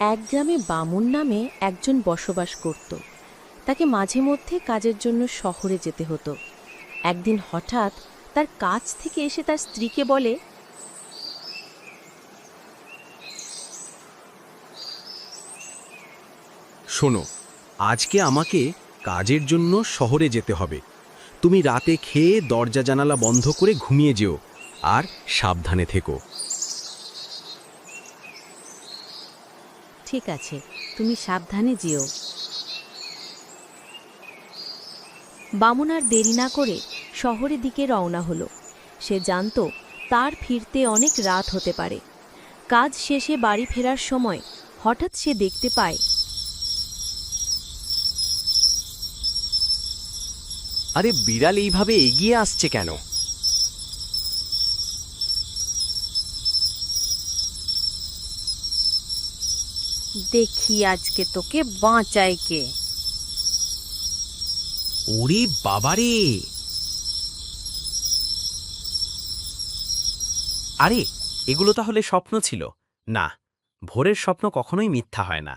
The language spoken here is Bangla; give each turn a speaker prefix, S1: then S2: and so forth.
S1: এক গ্রামে বামুন নামে একজন বসবাস করত। তাকে মাঝে মধ্যে কাজের জন্য শহরে যেতে হতো। একদিন হঠাৎ তার কাজ থেকে এসে তার স্ত্রীকে বলে,
S2: শোনো, আজকে আমাকে কাজের জন্য শহরে যেতে হবে। তুমি রাতে খেয়ে দরজা জানালা বন্ধ করে ঘুমিয়ে যেও আর সাবধানে থেকো।
S1: ঠিক আছে, তুমি সাবধানে যেও। বামুন আর দেরি না করে শহরের দিকে রওনা হলো। সে জানতো তার ফিরতে অনেক রাত হতে পারে। কাজ শেষে বাড়ি ফেরার সময় হঠাৎ সে দেখতে পায়,
S3: আরে বিড়াল এইভাবে এগিয়ে আসছে কেন?
S1: দেখি আজকে তোকে বাঁচায় কে।
S3: ওরে বাবারে। আরে, এগুলো তাহলে স্বপ্ন ছিল। না, ভোরের স্বপ্ন কখনোই মিথ্যা হয় না।